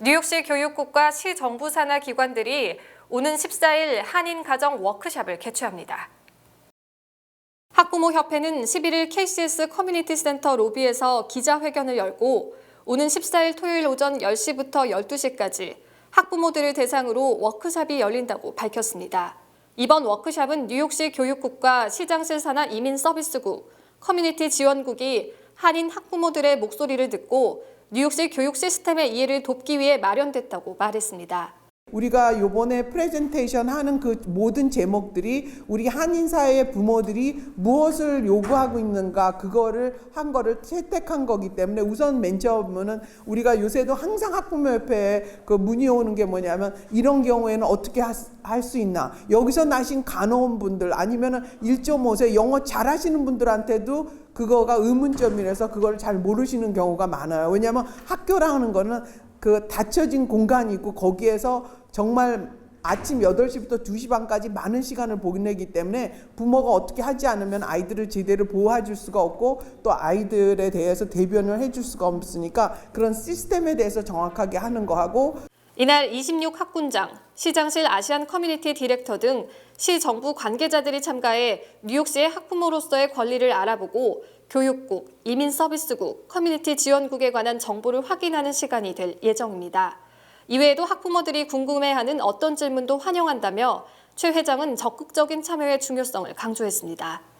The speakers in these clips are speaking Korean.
뉴욕시 교육국과 시 정부 산하 기관들이 오는 14일 한인 가정 워크샵을 개최합니다. 학부모 협회는 11일 KCS 커뮤니티 센터 로비에서 기자회견을 열고 오는 14일 토요일 오전 10시부터 12시까지 학부모들을 대상으로 워크샵이 열린다고 밝혔습니다. 이번 워크샵은 뉴욕시 교육국과 시장실 산하 이민 서비스국, 커뮤니티 지원국이 한인 학부모들의 목소리를 듣고 뉴욕시 교육 시스템의 이해를 돕기 위해 마련됐다고 말했습니다. 우리가 요번에 프레젠테이션 하는 그 모든 제목들이 우리 한인 사회의 부모들이 무엇을 요구하고 있는가 그거를 한 거를 채택한 거기 때문에 우선 맨 처음은 우리가 요새도 항상 학부모협회에 그 문의 오는 게 뭐냐면 이런 경우에는 어떻게 할 수 있나 여기서 나신 간호원 분들 아니면은 1.5세 영어 잘하시는 분들한테도 그거가 의문점이라서 그걸 잘 모르시는 경우가 많아요. 왜냐하면 학교라는 거는 그 닫혀진 공간이 있고 거기에서 정말 아침 8시부터 2시 반까지 많은 시간을 보내기 때문에 부모가 어떻게 하지 않으면 아이들을 제대로 보호해 줄 수가 없고 또 아이들에 대해서 대변을 해 줄 수가 없으니까 그런 시스템에 대해서 정확하게 하는 거하고 이날 26 학군장, 시장실 아시안 커뮤니티 디렉터 등 시 정부 관계자들이 참가해 뉴욕시의 학부모로서의 권리를 알아보고 교육국, 이민서비스국, 커뮤니티 지원국에 관한 정보를 확인하는 시간이 될 예정입니다. 이외에도 학부모들이 궁금해하는 어떤 질문도 환영한다며 최 회장은 적극적인 참여의 중요성을 강조했습니다.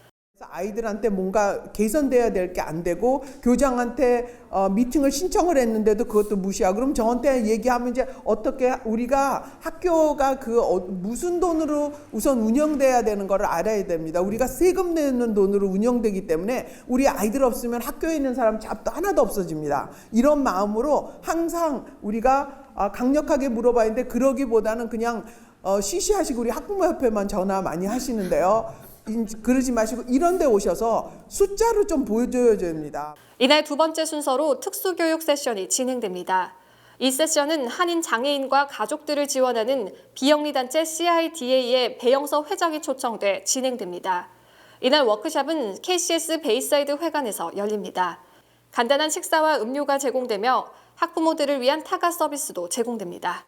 아이들한테 뭔가 개선돼야 될 게 안 되고 교장한테 어, 미팅을 신청을 했는데도 그것도 무시하고 그럼 저한테 얘기하면 이제 어떻게 우리가 학교가 그 어, 무슨 돈으로 우선 운영돼야 되는 거를 알아야 됩니다. 우리가 세금 내는 돈으로 운영되기 때문에 우리 아이들 없으면 학교에 있는 사람 잡도 하나도 없어집니다. 이런 마음으로 항상 우리가 아, 강력하게 물어봐야 하는데 그러기보다는 그냥 어, 시시하시고 우리 학부모협회만 전화 많이 하시는데요. 인- 그러지 마시고 이런 데 오셔서 숫자로 좀 보여줘야 됩니다. 이날 두 번째 순서로 특수교육 세션이 진행됩니다. 이 세션은 한인 장애인과 가족들을 지원하는 비영리단체 CIDA의 배영서 회장이 초청돼 진행됩니다. 이날 워크샵은 KCS 베이사이드 회관에서 열립니다. 간단한 식사와 음료가 제공되며 학부모들을 위한 타가 서비스도 제공됩니다.